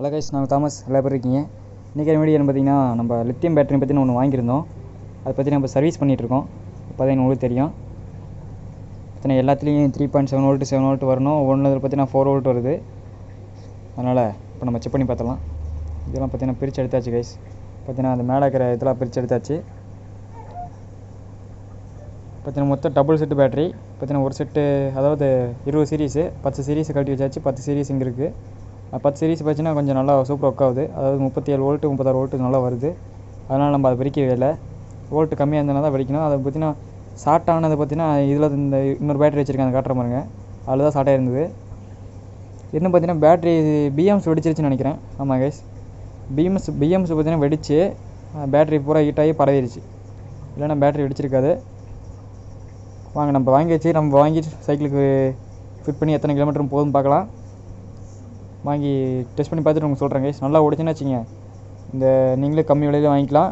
Hello guys நாங்கள் Thomas. எல்லா பேர் இருக்கீங்க? இன்றைக்கி வீடியோ என்ன பார்த்தீங்கன்னா நம்ம லித்தியம் பேட்டரி பற்றி ஒன்று வாங்கியிருந்தோம். அதை பற்றி நம்ம சர்வீஸ் பண்ணிகிட்ருக்கோம் இப்போ தான் உங்களுக்கு தெரியும். பார்த்தீங்கன்னா எல்லாத்துலேயும் three point seven volt seven volt வரணும். ஒன்று பார்த்தீங்கன்னா ஃபோர் வோல்ட் வருது. அதனால் இப்போ நம்ம செக் பண்ணி பார்த்தலாம் இதெல்லாம் பார்த்தீங்கன்னா பிரித்து எடுத்தாச்சு கைஸ் பார்த்தீங்கன்னா அந்த மேலே இருக்கிற இதெல்லாம் பிரித்து எடுத்தாச்சு. பார்த்தீங்கன்னா மொத்தம் டபுள் செட்டு பேட்டரி பார்த்தீங்கன்னா ஒரு செட்டு அதாவது இருபது சீரீஸு பத்து சீரீஸை கழட்டி வச்சாச்சு. பத்து சீரீஸ் இங்கே இருக்குது பத்து சீரிஸ் பார்த்தீங்கன்னா கொஞ்சம் நல்லா சூப்பர் ஒர்க் ஆகுது. அதாவது முப்பத்தி ஏழு வோல்ட்டு முப்பத்தாறு வோல்ட்டு நல்லா வருது. அதனால் நம்ம அதை பிரிக்கவே இல்லை. வோல்ட்டு கம்மியாக இருந்தனால தான் வெடிக்கணும். அதை பார்த்தீங்கன்னா ஷார்ட் ஆனது பார்த்தீங்கன்னா இதில் இந்த இன்னொரு பேட்டரி வச்சுருக்காங்க காட்டுற பாருங்க. அதில் தான் ஷார்ட் இருந்தது. இன்னும் பார்த்தீங்கன்னா பேட்டரி பிஎம்ஸ் வெடிச்சிருச்சுன்னு நினைக்கிறேன். ஆமாம் கைஸ் பிஎம்ஸ் பிஎம்ஸ் பார்த்தீங்கன்னா வெடிச்சு பேட்டரி பூரா ஹீட் ஆகி பரவிடுச்சு இல்லைன்னா பேட்டரி வெடிச்சிருக்காது. வாங்க நம்ம வாங்கி வச்சு நம்ம வாங்கி சைக்கிளுக்கு ஃபிட் பண்ணி எத்தனை கிலோமீட்டர் போகுதுன்னு பார்க்கலாம். வாங்கி டெஸ்ட் பண்ணி பார்த்துட்டு உங்களுக்கு சொல்கிறேன் கைஸ் நல்லா ஓடிச்சுன்னு வச்சுங்க இந்த நீங்களே கம்மி விலையில வாங்கிக்கலாம்.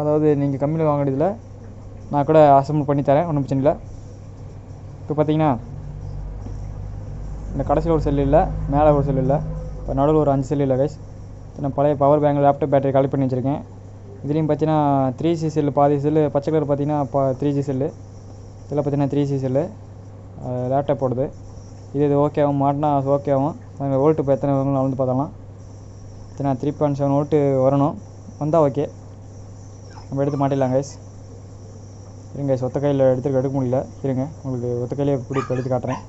அதாவது நீங்கள் கம்மியில் வாங்குறதுல நான் கூட அசம்பிள் பண்ணி தரேன் ஒன்றும் பிரச்சனை இல்லை. இப்போ பார்த்தீங்கன்னா இந்த கடைசியில் ஒரு செல் இல்லை மேலே ஒரு செல் இல்லை. இப்போ நடுவில் ஒரு அஞ்சு செல் இல்லை கைஸ் நான் பழைய power bank laptop battery collect பண்ணி வச்சுருக்கேன். இதுலேயும் பார்த்தீங்கன்னா த்ரீ சி செல்லு பாதி செல்லு பச்சை கலர் பார்த்தீங்கன்னா பா த்ரீ ஜி செல்லு இதில் பார்த்தீங்கன்னா த்ரீ சி செல்லு லேப்டாப் போடுது. இது இது ஓகேவும் மாட்டினா ஓகே ஆகும். நாங்கள் வோல்ட்டு இப்போ எத்தனை வரணும் அளந்து பார்த்தலாம் எத்தனை? த்ரீ பாயிண்ட் செவன் வோல்ட்டு வரணும். வந்தால் ஓகே நம்ம எடுத்து மாட்டிடலாம் கைஸ் இருங்க கைஸ் ஒத்த கையில் எடுத்து எடுக்க முடியல. இருங்க. உங்களுக்கு ஒத்த கையிலே எப்படி இப்போ எடுத்து காட்டுறேன்.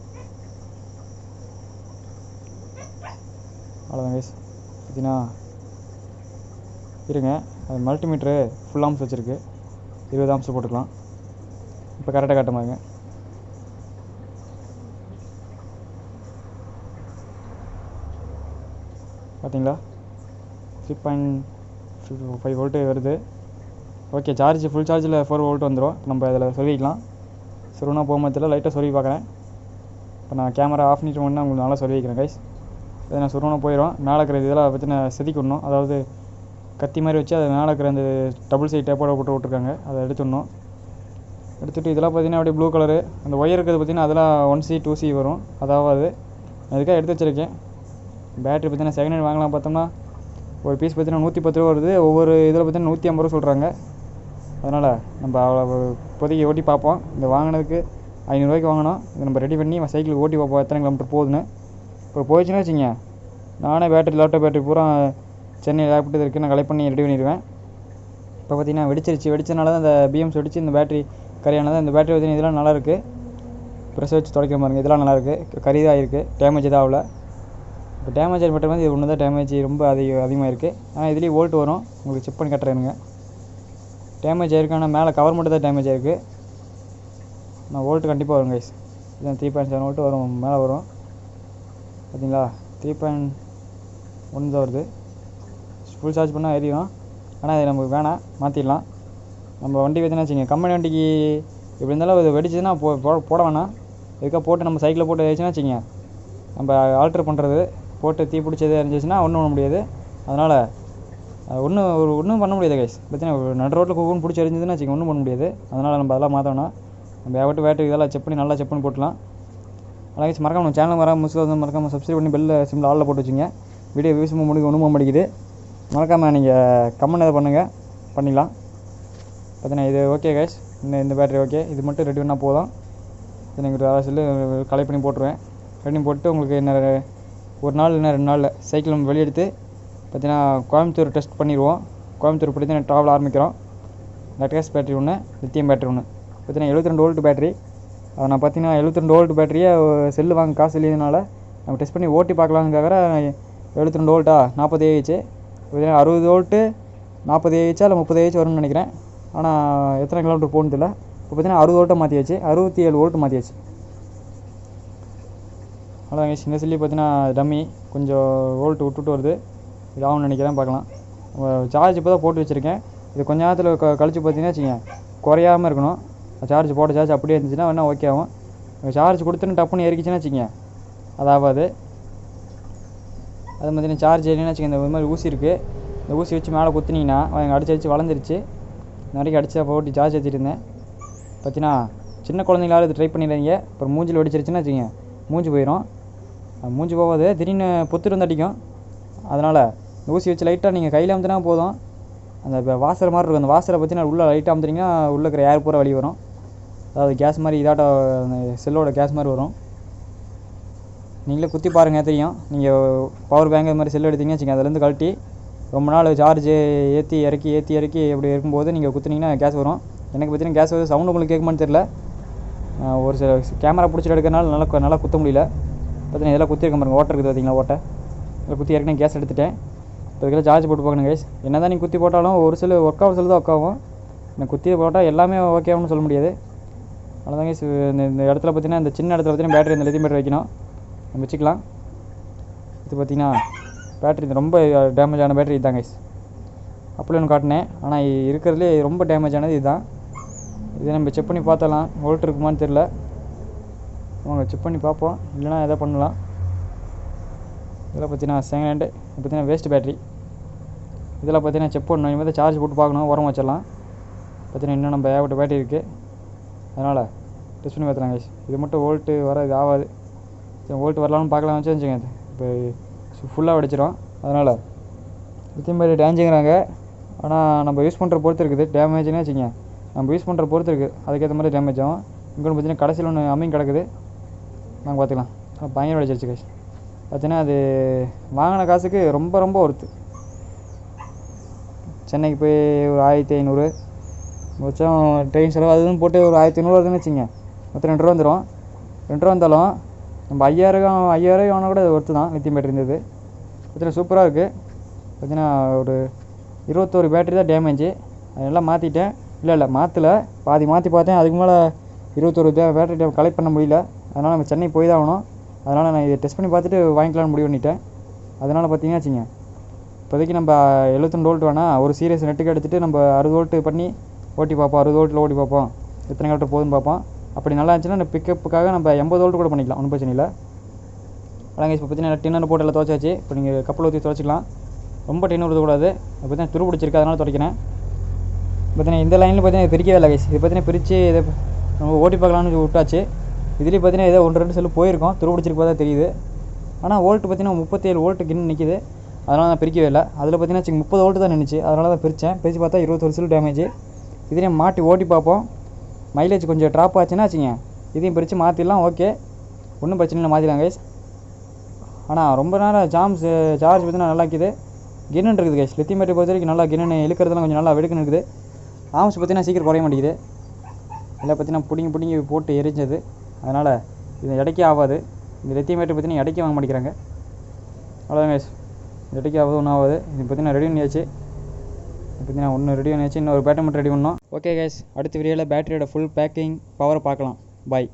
அவ்வளோதான் கைஸ் பார்த்தீங்கன்னா இருங்க. அது மல்டிமீட்ரு ஃபுல் ஆம்ஸ் வச்சுருக்கு. இருபது ஆம்ஸ் போட்டுக்கலாம். இப்போ கரெக்டாக காட்ட மாதிரிங்க பார்த்தீங்களா? த்ரீ பாயிண்ட் ஃபைவ் வோல்ட்டு வருது. ஓகே சார்ஜ் ஃபுல் சார்ஜில் ஃபோர் வோல்ட் வந்துடும் நம்ம இதில் சொல்லிக்கலாம். சொருனா போகும்போதில் லைட்டாக சொல்லி பார்க்குறேன். இப்போ நான் கேமரா ஆஃப் பண்ணிட்டு முன்னே உங்களுக்கு நல்லா சொல்லி வைக்கிறேன் கைஸ் இதை நான் சொருனா போயிடும் மேலே இருக்கிற இதெல்லாம் பற்றி நான் செதுக்கிடணும் அதாவது கத்தி மாதிரி வச்சு அதை மேலே இருக்கிற அந்த டபுள் சைட் டேப்போட போட்டு விட்ருக்காங்க அதை எடுத்துடணும். எடுத்துகிட்டு இதெல்லாம் பார்த்தீங்கன்னா அப்படியே ப்ளூ கலரு அந்த ஒயர் இருக்கிறது பார்த்தீங்கன்னா அதெல்லாம் ஒன் சி டூ சி வரும். அதாவது அதுக்காக எடுத்து வச்சுருக்கேன். பேட்டரி பார்த்தீங்கன்னா செகண்ட் ஹேண்ட் வாங்கலாம் பார்த்தோம்னா ஒரு பீஸ் பார்த்தீங்கன்னா நூற்றி பத்து ரூபா வருது. ஒவ்வொரு இதில் பார்த்தீங்கன்னா நூற்றி ஐம்பது ரூபா சொல்கிறாங்க அதனால் நம்ம அவ்வளோ இப்போதைக்கு ஓட்டி பார்ப்போம். இந்த வாங்கினதுக்கு ஐநூறுரூவாய்க்கு வாங்கினோம் இதை நம்ம ரெடி பண்ணி சைக்கிள் ஓட்டி பார்ப்போம். எத்தனை கிலோமீட்டர் போகுதுன்னு. இப்போ போயிடுச்சுன்னா வச்சுங்க நானே பேட்டரி லேப்டாப் பேட்டரி பூரா சென்னை லேப்டாப் இருக்குது நான் கலெக்ட் பண்ணி ரெடி பண்ணிடுவேன். இப்போ பார்த்தீங்கன்னா வெடிச்சிருச்சு. வெடிச்சனால தான் இந்த பிஎம்ஸ் வெடிச்சு இந்த பேட்டரி கரியானது. இந்த பேட்டரி பார்த்தீங்கன்னா இதெல்லாம் நல்லா இருக்குது வச்சு துடைக்கிற பாருங்க இதெல்லாம் நல்லாயிருக்கு கரிதாக இருக்குது டேமேஜ் தான் ஆகல. இப்போ டேமேஜ் ஏற்பட்ட மாதிரி இது ஒன்று தான் டேமேஜ் ரொம்ப அதிக அதிகமாக இருக்குது ஆனால் இதுலேயும் வோல்ட் வரும். உங்களுக்கு செக் பண்ணி கட்டுறேனுங்க டேமேஜ் ஆயிருக்கு ஆனால் மேலே கவர் மட்டும் தான் டேமேஜ் ஆயிருக்கு. நான் வோல்ட் கண்டிப்பாக வரும் கைஸ் இதான் த்ரீ பாயிண்ட் செவன் வோல்ட் வரும் மேலே வரும். பார்த்தீங்களா த்ரீ பாயிண்ட் ஒன் தான் வருது. ஃபுல் சார்ஜ் பண்ணால் எரியும். ஆனால் இது நமக்கு வேணாம் மாற்றிடலாம் நம்ம வண்டி பார்த்தீங்கன்னா வச்சுங்க கம்பெனி வண்டிக்கு எப்படி இருந்தாலும் இது வெடிச்சதுன்னா போ போ- போட வேணாம். இதுக்காக போட்டு நம்ம சைக்கிளில் போட்டு வச்சுன்னா வச்சுங்க நம்ம ஆல்ட்ரு பண்ணுறது போட்டு தீ பிடிச்சது இருந்துச்சுன்னா ஒன்றும் பண்ண முடியாது. அதனால் ஒன்றும் ஒரு ஒன்றும் பண்ண முடியாது கைஸ் பார்த்தீங்கன்னா நடு ரோட்டில் கூகுன்னு பிடிச்சி எரிஞ்சதுன்னா வச்சுக்கோங்க ஒன்றும் பண்ண முடியாது. அதனால் நம்ம அதெல்லாம் மாற்றணும் நம்ம ஏகப்பட்ட பேட்டரி இதெல்லாம் செக் பண்ணி நல்லா செக் பண்ணி போட்டுலாம் அதான் கைஸ் மறக்காம நம்ம சேனல் வராமல் மிஸ்ல வந்து மறக்காமல் சப்ஸ்கிரைப் பண்ணி பெல்ல சிம்மில் ஆளில் போட்டு வச்சுங்க. வீடியோ வியூஸ் முடிக்க ஒன்றும் போக முடியுது மறக்காமல் நீங்கள் கமெண்ட் எதை பண்ணுங்கள் பண்ணிக்கலாம். பார்த்தீங்கன்னா இது ஓகே கைஸ் இந்த இந்த பேட்டரி ஓகே இது மட்டும் ரெடி பண்ணால் போதும். இது நீங்கள் சொல்லி கலெக்ட் பண்ணி போட்டுருவேன். ரெடி போட்டு உங்களுக்கு என்ன ஒரு நாள் இல்லை ரெண்டு நாளில். சைக்கிள் நம்ம வெளியெடுத்து பார்த்தீங்கன்னா கோயம்புத்தூர் டெஸ்ட் பண்ணிடுவோம். கோயம்புத்தூர் படி தான் ட்ராவல் ஆரம்பிக்கிறோம். லெட்டர்ஸ் பேட்டரி ஒன்று லித்தியம் பேட்டரி ஒன்று பார்த்தீங்கன்னா 72 ரெண்டு வோல்ட் பேட்டரி அதை நான் பார்த்தீங்கன்னா 72 ரெண்டு வோல்ட் பேட்டரியை செல்லு வாங்க காசு இல்லைனால நம்ம டெஸ்ட் பண்ணி ஓட்டி பார்க்கலாங்காக 72 ரெண்டு வோல்ட்டா நாற்பது ஏஹெச்சு பார்த்தீங்கன்னா அறுபது வோல்ட்டு நாற்பது ஏஹெச்சா இல்லை முப்பது ஏஹெச் வரும்னு நினைக்கிறேன். ஆனால் எத்தனை கிலோமீட்டர் போகணும் தெரியல. இப்போ பார்த்தீங்கன்னா அறுபது வோல்ட்டை மாற்றியாச்சு அறுபத்தி ஏழு வோல்ட்டு மாற்றியாச்சு அவ்வளோதாங்க இந்த சில்லி பார்த்தீங்கன்னா டம்மி கொஞ்சம் ஓல்ட்டு விட்டுட்டு வருது. இது நினைக்கிறேன் பார்க்கலாம். சார்ஜ் இப்போ தான் போட்டு வச்சுருக்கேன். இது கொஞ்ச நேரத்தில் க கழிச்சு பார்த்தீங்கன்னா வச்சுக்கோங்க குறையாமல் இருக்கணும். சார்ஜ் போட்ட சார்ஜ் அப்படியே இருந்துச்சுன்னா வேணால் ஓகே ஆகும். சார்ஜ் கொடுத்துன்னு டப்புன்னு ஏறிக்கிச்சுன்னா அது அதாவது அது பார்த்தீங்கன்னா சார்ஜ் ஏறினா வச்சுக்கோங்க இந்த மாதிரி ஊசி இருக்குது இந்த ஊசி வச்சு மேலே குத்துனீங்கன்னா அவங்க அடிச்சு அடிச்சு வளர்ந்துருச்சு. இந்த வரைக்கும் அடிச்சு போட்டு சார்ஜ் ஏற்றிட்டு பார்த்தீங்கன்னா சின்ன குழந்தைங்களாவது இது ட்ரை பண்ணிடாதீங்க. அப்புறம் மூஞ்சில் வெடிச்சிருச்சுன்னா வச்சுங்க மூஞ்சி போயிடும் மூஞ்சி போகாது. திடீர்னு புத்துட்டு வந்து அடிக்கும். அதனால் ஊசி வச்சு லைட்டாக நீங்கள் கையில் அமுத்துனா போதும். அந்த இப்போ வாசர் மாதிரி இருக்கும். அந்த வாசரை பார்த்தீங்கன்னா உள்ளே லைட்டாக அமுத்துனீங்கன்னா உள்ளே இருக்கிற ஏர் பூரா வெளியே வரும். அதாவது கேஸ் மாதிரி இதாட்ட அந்த செல்லோட கேஸ் மாதிரி வரும். நீங்களே குத்தி பாருங்கள் தெரியும். நீங்கள் பவர் பேங்க் இது மாதிரி செல் எடுத்தீங்கன்னு வச்சுக்கோங்க. அதுலேருந்து கழட்டி ரொம்ப நாள் சார்ஜ் ஏற்றி இறக்கி ஏற்றி இறக்கி அப்படி இருக்கும்போது நீங்கள் குத்துனீங்கன்னா கேஸ் வரும். எனக்கு பார்த்தீங்கன்னா கேஸ் வருது சவுண்ட் உங்களுக்கு கேட்குமான்னு தெரில ஒரு சில கேமரா பிடிச்சிட்டு எடுக்கிறனால நல்லா நல்லா குத்த முடியல. பார்த்தீங்கன்னா இதெல்லாம் குத்திருக்க பாருங்க. ஓட்டை இருக்குது பார்த்தீங்களா ஓட்டை? இதில் குத்தி ஏற்கனவே கேஸ் எடுத்துட்டேன். இப்போ இதுக்கெல்லாம் சார்ஜ் போட்டு பார்க்கணும் கைஸ் என்ன தான் நீங்கள் குத்தி போட்டாலும் ஒரு சில ஒர்க் ஆகும் சில தான் ஒர்க் ஆகும். நான் குத்தி போட்டால் எல்லாமே ஓகே ஆகும்னு சொல்ல முடியாது. அவ்வளோதான் கைஸ் இந்த இந்த இடத்துல பார்த்தீங்கன்னா இந்த சின்ன இடத்துல பார்த்தீங்கன்னா பேட்டரி இந்த லித்தியம் பேட்டரி வைக்கணும். நம்ம வச்சுக்கலாம். இது பார்த்தீங்கன்னா பேட்டரி ரொம்ப டேமேஜ் ஆன பேட்டரி இதுதான் கைஸ் அப்படி ஒன்று காட்டினேன். ஆனால் இருக்கிறதுலே ரொம்ப டேமேஜ் ஆனது இதுதான். இதை நம்ம செக் பண்ணி பார்த்தலாம் வோல்ட் இருக்குமான்னு தெரில வாங்க செக் பண்ணி பார்ப்போம். இல்லைனா எதை பண்ணலாம். இதில் பார்த்தீங்கன்னா செகண்ட் ஹேண்டு பார்த்தீங்கன்னா வேஸ்ட் பேட்டரி இதில் பார்த்தீங்கன்னா செக் பண்ணணும். இனிமேல் சார்ஜ் போட்டு பார்க்கணும். உரம் வச்சிடலாம். பார்த்தீங்கன்னா இன்னும் நம்ம ஏகப்பட்ட பேட்டரி இருக்குது அதனால் டெஸ்ட் பண்ணி பார்த்துலாம் கைஸ் இது மட்டும் வோல்ட்டு வர இது ஆகாது. சரி வோல்ட் வரலாம்னு பார்க்கலாம் வச்சு வச்சுங்க இப்போ ஃபுல்லாக வெடிச்சிடும் அதனால் இதே மாதிரி டேஞ்சுங்கிறாங்க ஆனால் நம்ம யூஸ் பண்ணுற பொறுத்து இருக்குது. டேமேஜ்னே வச்சுக்கோங்க. நம்ம யூஸ் பண்ணுற பொறுத்து இருக்குது அதுக்கேற்ற மாதிரி டேமேஜ் ஆகும். இங்கே பார்த்தீங்கன்னா கடைசியில் ஒன்று அம்மிங் கிடக்குது. நாங்கள் பார்த்துக்கலாம் ஆனால் பயங்கர அடிச்சிருச்சு கைஸ் பார்த்தீங்கன்னா அது வாங்கின காசுக்கு ரொம்ப ரொம்ப ஒர்த்து சென்னைக்கு போய் ஒரு ஆயிரத்தி ஐநூறு. மிச்சம் ட்ரெயின் செலவு அதுவும் போட்டு ஒரு ஆயிரத்தி ஐநூறு வருதுன்னு வச்சுங்க. மொத்தம் ரெண்டு ரூபா வந்துடும் ரெண்டு ரூபா வந்தாலும் நம்ம ஐயாயிரம் ஐயாயிரம் ஆனால் கூட ஒர்த்து தான் லித்தியம் பேட்டரி இருந்தது. பார்த்தீங்கன்னா சூப்பராக இருக்குது பார்த்தீங்கன்னா ஒரு இருபத்தோரு பேட்டரி தான் டேமேஜு அதெல்லாம் மாற்றிட்டேன் இல்லை இல்லை மாற்றல பாதி மாற்றி பார்த்தேன். அதுக்கு மேலே இருபத்தொரு பேட்டரி கலெக்ட் பண்ண முடியல. அதனால் நம்ம சென்னை போய் தான் ஆகணும். அதனால் நான் இதை டெஸ்ட் பண்ணி பார்த்துட்டு வாங்கிக்கலாம்னு முடிவு பண்ணிட்டேன். அதனால் பார்த்தீங்கன்னா வச்சுங்க இப்போதைக்கு நம்ம எழுபத்தொண்டு வோல்ட் வேணால் ஒரு சீரியஸ் நெட்டுக்கு எடுத்துகிட்டு நம்ம அறுபது வோல்ட்டு பண்ணி ஓட்டி பார்ப்போம். அறுபது வோல்ட்டில் ஓட்டி பார்ப்போம். எத்தனை கலெக்டர் போதுன்னு பார்ப்போம். அப்படி நல்லா இருந்துச்சுன்னா இந்த பிக்கப்புக்காக நம்ம எண்பது வோல்ட் கூட பண்ணிக்கலாம். ஒன்றும் பிரச்சனை இல்லை. அதாங்க இப்போ பார்த்தீங்கன்னா டின்னர் போட்டில் துவச்சாச்சு. இப்போ நீங்கள் கப்பல் ஊற்றி துவச்சிக்கலாம். ரொம்ப டின்னர் ஊற்றக்கூடாது இப்போ பார்த்தீங்கன்னா துரு பிடிச்சிருக்கு. அதனால் துடைக்கிறேன் பார்த்தீங்கன்னா இந்த லைனில் பார்த்தீங்கன்னா பிரிக்கவே இல்லை கைஸ் இது பார்த்தீங்கன்னா பிரித்து இதை நம்ம ஓட்டி பார்க்கலாம்னு விட்டாச்சு. இதுலேயும் பார்த்தீங்கன்னா ஏதோ ஒன்று ரெண்டு செல்லு போயிருக்கோம். துரு பிடிச்சிருக்கு பார்த்தா தெரியுது. ஆனால் ஓல்ட்டு பார்த்தீங்கன்னா முப்பத்தேழு ஓல்ட்டு கிண்ணு நிற்கிது அதனால் நான் பிரிக்கவே இல்லை. அதில் பார்த்தீங்கன்னா வச்சுக்கோங்க, முப்பது ஓல்ட்டு தான் நின்றுச்சு அதனால தான் பிரித்தேன் பிரித்து பார்த்தா இருபத்தொரு செல்லு டேமேஜ் இதுலேயும் மாட்டி ஓட்டி பார்ப்போம். மைலேஜ் கொஞ்சம் ட்ராப் ஆச்சுன்னா வச்சுங்க இதையும் பிரித்து மாற்றிடலாம் ஓகே ஒன்றும் பிரச்சனை இல்லை மாற்றிடலாம் கைஸ் ஆனால் ரொம்ப நேரம் ஜாம்ஸ் சார்ஜ் eh, பார்த்தீங்கன்னா நல்லா இருக்குது கின்னு இருக்குது கைஸ் லித்தியம் பேட்டரி பொறுத்த வரைக்கும் நல்லா கின்னு இழுக்கிறதுலாம் கொஞ்சம் நல்லா வெடுக்குன்னு இருக்குது. ஆம்ஸ் பார்த்தீங்கன்னா சீக்கிரம் குறைய மாட்டேங்குது. அதில் பார்த்தீங்கன்னா பிடிங்கி பிடிங்கி போட்டு எரிஞ்சது. அதனால் இது இடைக்கே ஆகாது. இந்த லித்தியம் பார்த்தீங்கன்னா இடைக்கே வாங்க மாட்டேங்கிறாங்க. அவ்வளோதான் கைஸ் இடைக்கே ஆகாது ஒன்றும் ஆகாது. இது பார்த்தீங்கன்னா ரெடி பண்ணியாச்சு. பார்த்தீங்கன்னா ஒன்று ரெடி பண்ணியாச்சு. இன்னொரு பேட்டரி மட்டும் ரெடி பண்ணோம் ஓகே கைஸ் அடுத்த வீடியோவில் பேட்டரியோட ஃபுல் பேக்கிங் பவரை பார்க்கலாம். பாய்